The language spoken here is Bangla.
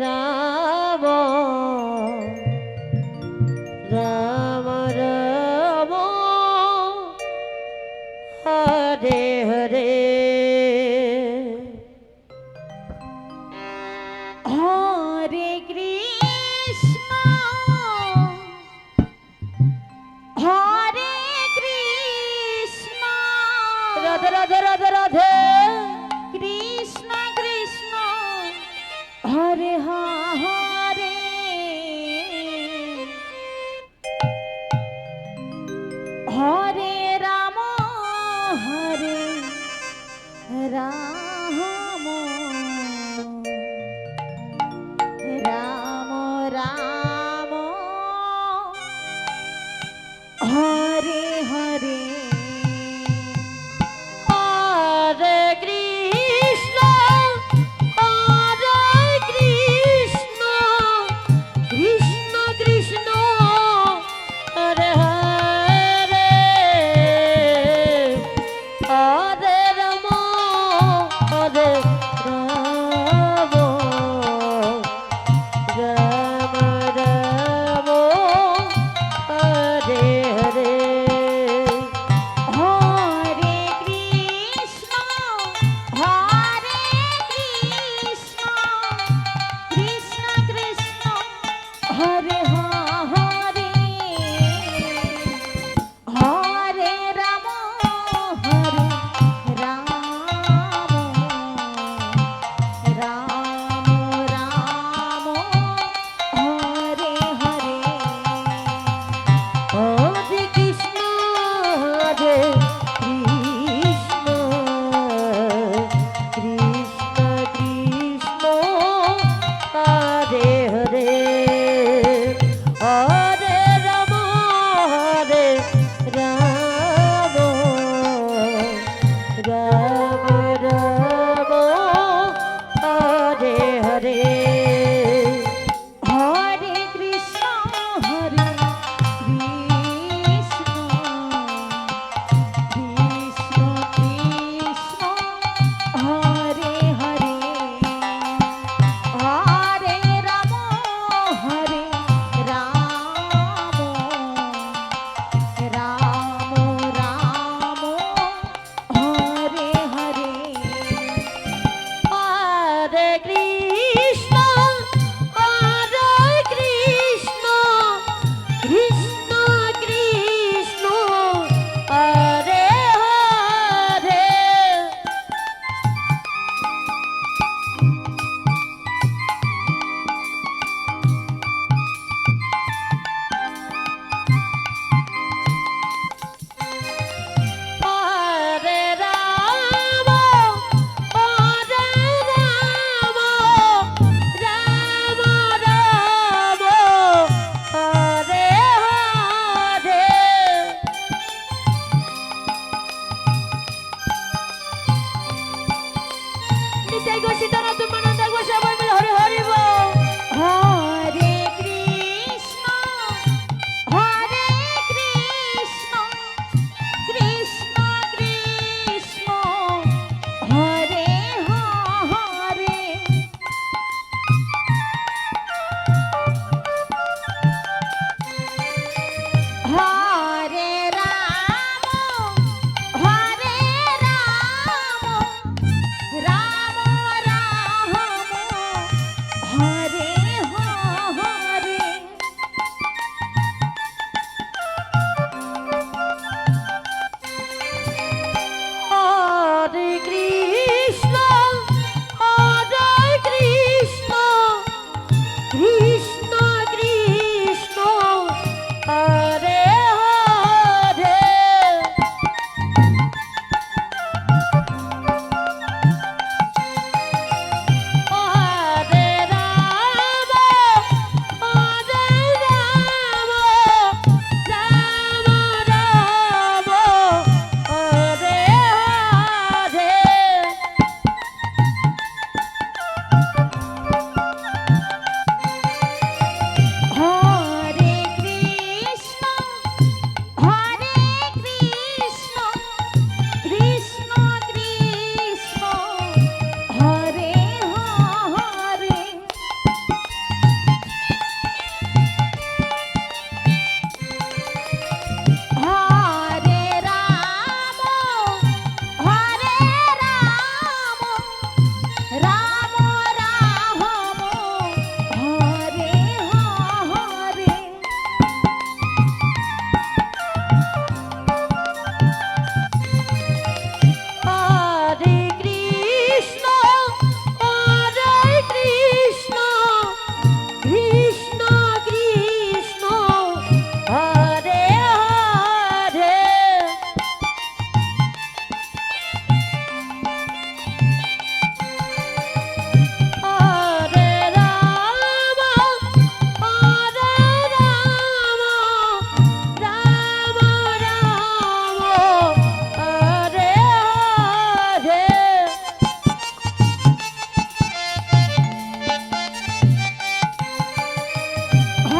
রাম রাম রাম হরে হরে। হরে কৃষ্ণ হরে কৃষ্ণ। রাধে রাধে রাধে রাধে। করে Bye, Chris.